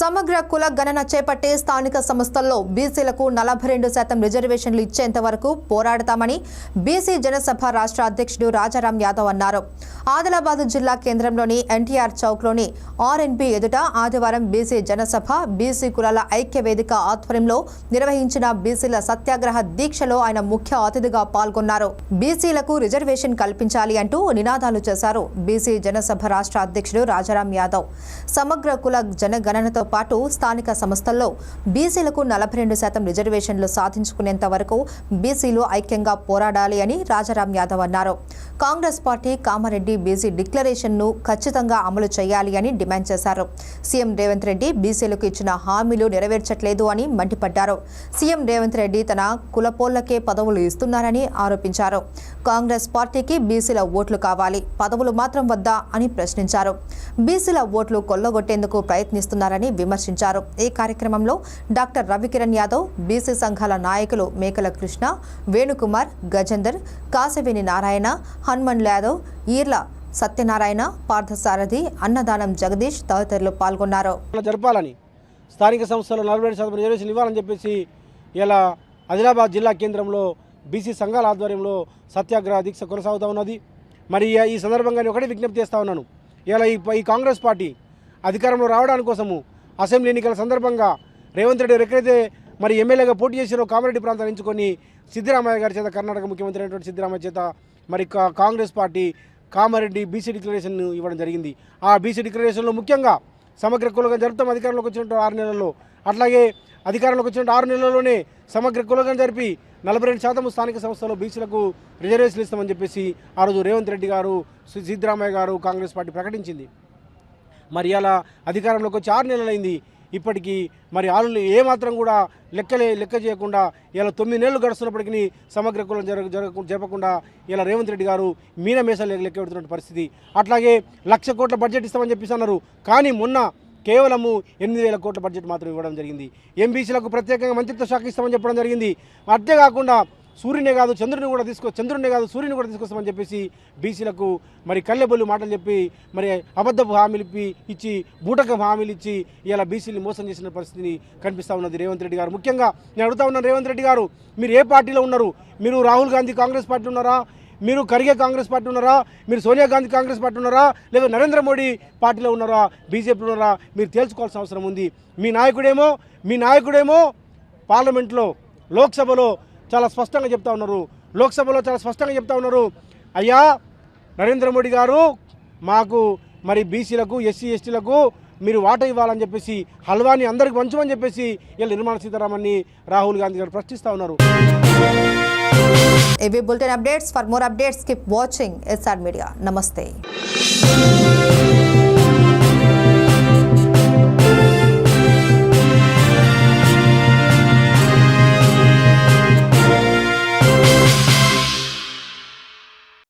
సమగ్ర కుల గణన చేపట్టే స్థానిక సంస్థల్లో బీసీలకు నలభై రెండు శాతం రిజర్వేషన్లు ఇచ్చేంత వరకు పోరాడతామని బీసీ జనసభ రాష్ట్ర అధ్యక్షుడు రాజారాం యాదవ్ అన్నారు. ఆదిలాబాద్ జిల్లా కేంద్రంలోని ఎన్టీఆర్ చౌక్లోని ఆర్ఎన్బి ఎదుట ఆదివారం బీసీ జనసభ బీసీ కులాల ఐక్య వేదిక ఆధ్వర్యంలో నిర్వహించిన బీసీల సత్యాగ్రహ దీక్షలో ఆయన ముఖ్య అతిథిగా పాల్గొన్నారు. బీసీలకు రిజర్వేషన్ కల్పించాలి అంటూ నినాదాలు చేశారు బీసీ జనసభ రాష్ట్ర అధ్యక్షుడు రాజారాం యాదవ్. సమగ్ర కుల జనగణనతో పాటు స్థానిక సంస్థల్లో బీసీలకు నలభై రెండు శాతం రిజర్వేషన్లు సాధించుకునేంత వరకు బీసీలు ఐక్యంగా పోరాడాలి అని రాజారాం యాదవ్ అన్నారు. కాంగ్రెస్ పార్టీ కామారెడ్డి బీసీ డిక్లరేషన్ను ఖచ్చితంగా అమలు చేయాలి అని డిమాండ్ చేశారు. సీఎం రేవంత్ రెడ్డి బీసీలకు ఇచ్చిన హామీలు నెరవేర్చట్లేదు అని మండిపడ్డారు. సీఎం రేవంత్ రెడ్డి తన కులపోళ్ళకే పదవులు ఇస్తున్నారని ఆరోపించారు. కాంగ్రెస్ పార్టీకి బీసీల ఓట్లు కావాలి పదవులు మాత్రం వద్దా అని ప్రశ్నించారు. బీసీల ఓట్లు కొల్లగొట్టేందుకు ప్రయత్నిస్తున్నారని విమర్శించారు. ఈ కార్యక్రమంలో డాక్టర్ రవికిరణ్ యాదవ్ బీసీ సంఘాల నాయకులు మేకల కృష్ణ వేణుకుమార్ గజేందర్ కాశవేణి నారాయణ హనుమన్ యాదవ్ ఈర్ల సత్యనారాయణ పార్థసారథి అన్నదానం జగదీష్ తదితరులు పాల్గొన్నారు. ఇలా జరపాలని స్థానిక సంస్థలు నలభై శాతం రిజర్వేషన్ ఇవ్వాలని చెప్పేసి ఇలా ఆదిలాబాద్ జిల్లా కేంద్రంలో బీసీ సంఘాల ఆధ్వర్యంలో సత్యాగ్రహ దీక్ష కొనసాగుతూ ఉన్నది. మరి ఈ- సందర్భంగా ఒకటే విజ్ఞప్తి చేస్తా ఉన్నాను. ఇలా ఈ ఈ కాంగ్రెస్ పార్టీ అధికారంలో రావడానికి కోసము అసెంబ్లీ ఎన్నికల సందర్భంగా రేవంత్ రెడ్డి ఎక్కడైతే మరి ఎమ్మెల్యేగా పోటీ చేసినో కామారెడ్డి ప్రాంతాన్ని ఎంచుకొని సిద్ధరామయ్య గారి చేత కర్ణాటక ముఖ్యమంత్రి అయినటువంటి సిద్ధరామయ్య చేత మరి కా- Congress party Kamareddy BC declaration ఇవ్వడం జరిగింది. ఆ బీసీ డిక్లరేషన్లో ముఖ్యంగా సమగ్ర కులగా జరుపుతాం అధికారంలోకి వచ్చినటువంటి ఆరు నెలల్లో అట్లాగే అధికారంలోకి వచ్చిన ఆరు నెలల్లోనే సమగ్ర కులగా జరిపి నలభై రెండు శాతం స్థానిక సంస్థలో బీసీలకు రిజర్వేషన్లు ఇస్తామని చెప్పేసి ఆ రోజు రేవంత్ రెడ్డి గారు సి- సిద్ధరామయ్య గారు కాంగ్రెస్ పార్టీ ప్రకటించింది. మరి అలా అధికారంలోకి వచ్చి ఆరు నెలలైంది. ఇప్పటికీ మరి ఆలు ఏమాత్రం కూడా లెక్కలే లెక్క చేయకుండా ఇలా తొమ్మిది నెలలు గడుస్తున్నప్పటికీ సమగ్ర కులం జరగ జరగ జరపకుండా ఇలా రేవంత్ రెడ్డి గారు మీన మేసాలు లెక్క పెడుతున్న పరిస్థితి. అట్లాగే లక్ష కోట్ల బడ్జెట్ ఇస్తామని చెప్పేసి అన్నారు. కానీ మొన్న కేవలము ఎనిమిది వేల కోట్ల బడ్జెట్ మాత్రం ఇవ్వడం జరిగింది. ఎంబీసీలకు ప్రత్యేకంగా మంత్రిత్వ శాఖ ఇస్తామని చెప్పడం జరిగింది. అంతేకాకుండా సూర్యునే కాదు చంద్రుని కూడా తీసుకో చంద్రుడినే కాదు సూర్యుని కూడా తీసుకొస్తామని చెప్పేసి బీసీలకు మరి కళ్ళెబొల్లు మాటలు చెప్పి మరి అబద్ధపు హామీలు ఇప్పి ఇచ్చి బూటకపు హామీలు ఇచ్చి ఇలా బీసీని మోసం చేసిన పరిస్థితిని కనిపిస్తూ ఉన్నది రేవంత్ రెడ్డి గారు. ముఖ్యంగా నేను అడుగుతా ఉన్నాను రేవంత్ రెడ్డి గారు మీరు ఏ పార్టీలో ఉన్నారు? మీరు రాహుల్ గాంధీ కాంగ్రెస్ పార్టీ ఉన్నారా? మీరు ఖర్గే కాంగ్రెస్ పార్టీ ఉన్నారా? మీరు సోనియా గాంధీ కాంగ్రెస్ పార్టీ ఉన్నారా? లేదా నరేంద్ర మోడీ పార్టీలో ఉన్నారా? బీజేపీలో ఉన్నారా? మీరు తేల్చుకోవాల్సిన అవసరం ఉంది. మీ నాయకుడేమో మీ నాయకుడేమో పార్లమెంట్లో లోక్సభలో చాలా స్పష్టంగా చెప్తా ఉన్నారు. లోక్సభలో చాలా స్పష్టంగా చెప్తా ఉన్నారు. అయ్యా నరేంద్ర మోడీ గారు మాకు మరి బీసీలకు ఎస్సీ ఎస్టీలకు మీరు వాట ఇవ్వాలని చెప్పేసి హల్వాని అందరికి పంచమని చెప్పేసి వీళ్ళు నిర్మలా సీతారామన్ని రాహుల్ గాంధీ గారు ప్రశ్నిస్తూ ఉన్నారు. AB bulletin updates for more updates keep watching SR media నమస్తే